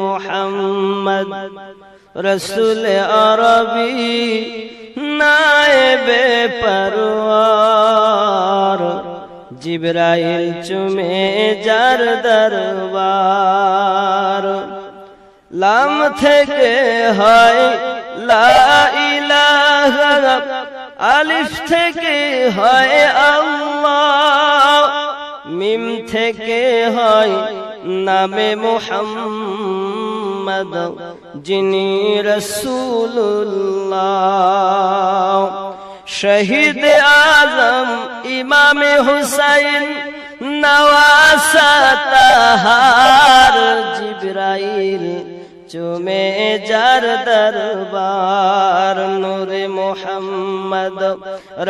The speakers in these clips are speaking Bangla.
মোহাম্মদ রসুল আরবি নায়েবে পরওয়ার জিব্রাইল চুমে যার দরবার। লাম থেকে হয় লা ইলাহা আলিফ থেকে হয় আল্লাহ। মিম থেকে হয় নামে মোহাম্মদ যিনি রসুল্লাহ শহীদ আজম ইমাম হুসাইন নওয়াসা চুমে যার দরবার নূরে মোহাম্মদ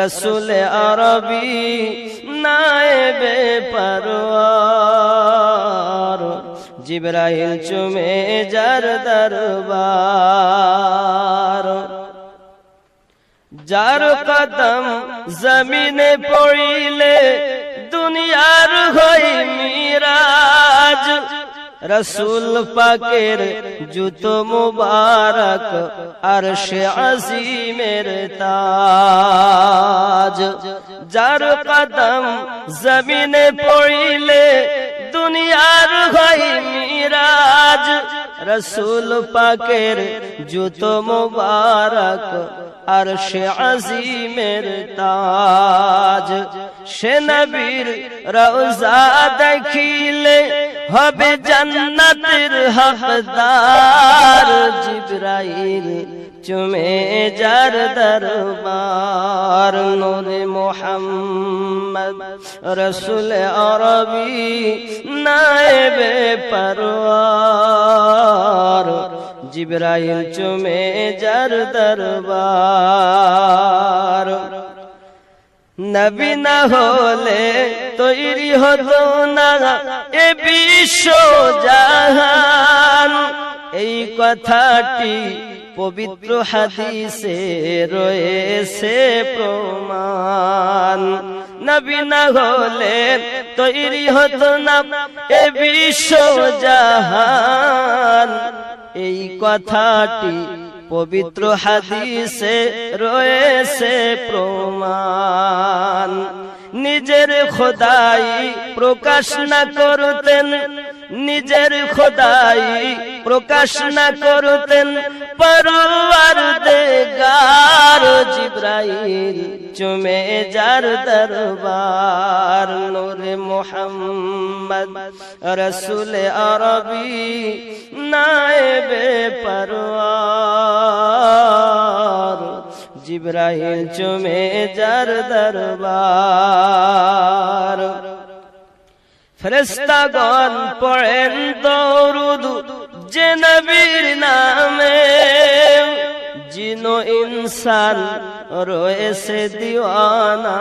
রসুল আরবি নায়েবে পরওয়ার। জিব্রাইল চুমে যার দরবার। যার কদম জমিনে পড়িলে দুনিয়ার হই মিরাজ। রসুল পাকের জুতো মুবারক আরশে আজিমের তাজ। যার কদম জমিনে পড়িলে দুনিয়ার হই মিরাজ। রসুল পাকের জুতো মুবারক আরশে আজিমের তাজ। সে নবীর রওজা দেখিলে হবে জান্নাতের হকদার জিব্রাইল চুমে যার দরবার নূরে মোহাম্মদ রসুল আরবি নায়েবে পরওয়ার জিব্রাইল চুমে যার দরবার নবী না হলে তৈরি হতো না এ বিশ্ব জাহান। এই কথাটি পবিত্র হাদিসে রয়েছে প্রমাণ। নবী না হলে তৈরি হতো না এ বিশ্ব জাহান। এই কথাটি পবিত্র হাদিসে রয়েছে প্রমাণ। নিজের খোদাই প্রকাশ না করতেন, নিজের খোদাই প্রকাশ না করতেন পরওয়ার দেগার জিব্রাইল চুমে যার দরবার নূরে মোহাম্মদ রসুল আরবি নায়েবে পরওয়ার। জিব্রাইল চুমে যার দরবার। ফেরেস্তাগণ পড়েন দৌরুদ যে নবীর নামে। জিনো ইনসান রয়েছে দিওয়ানা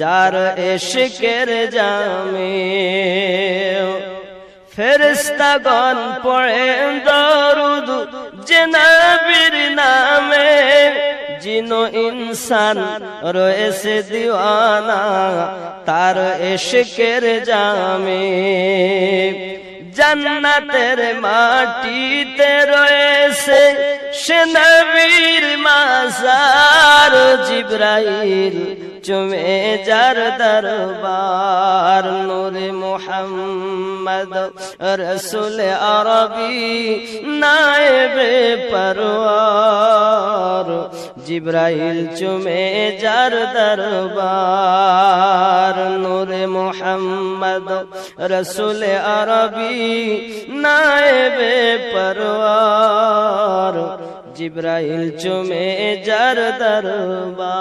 যার এশকের জামে ফেরেস্তাগণ পড়েন দরুদ যে নবীর নামে জিনো ইনসান রয়েছে দিওয়ানা তার এশকের জামে জান্নাতের মাটিতে রয়েছে নবীর মাজার জিব্রাইল চুমে যার দরবার নূরে মোহাম্মদ রসুল আরবি নায়েবে পরওয়ার। জিব্রাইল চুমে যার দরবার নূরে মোহাম্মদ রসুল আরবি নায়েবে পরওয়ার। জিব্রাইল চুমে যার দরবার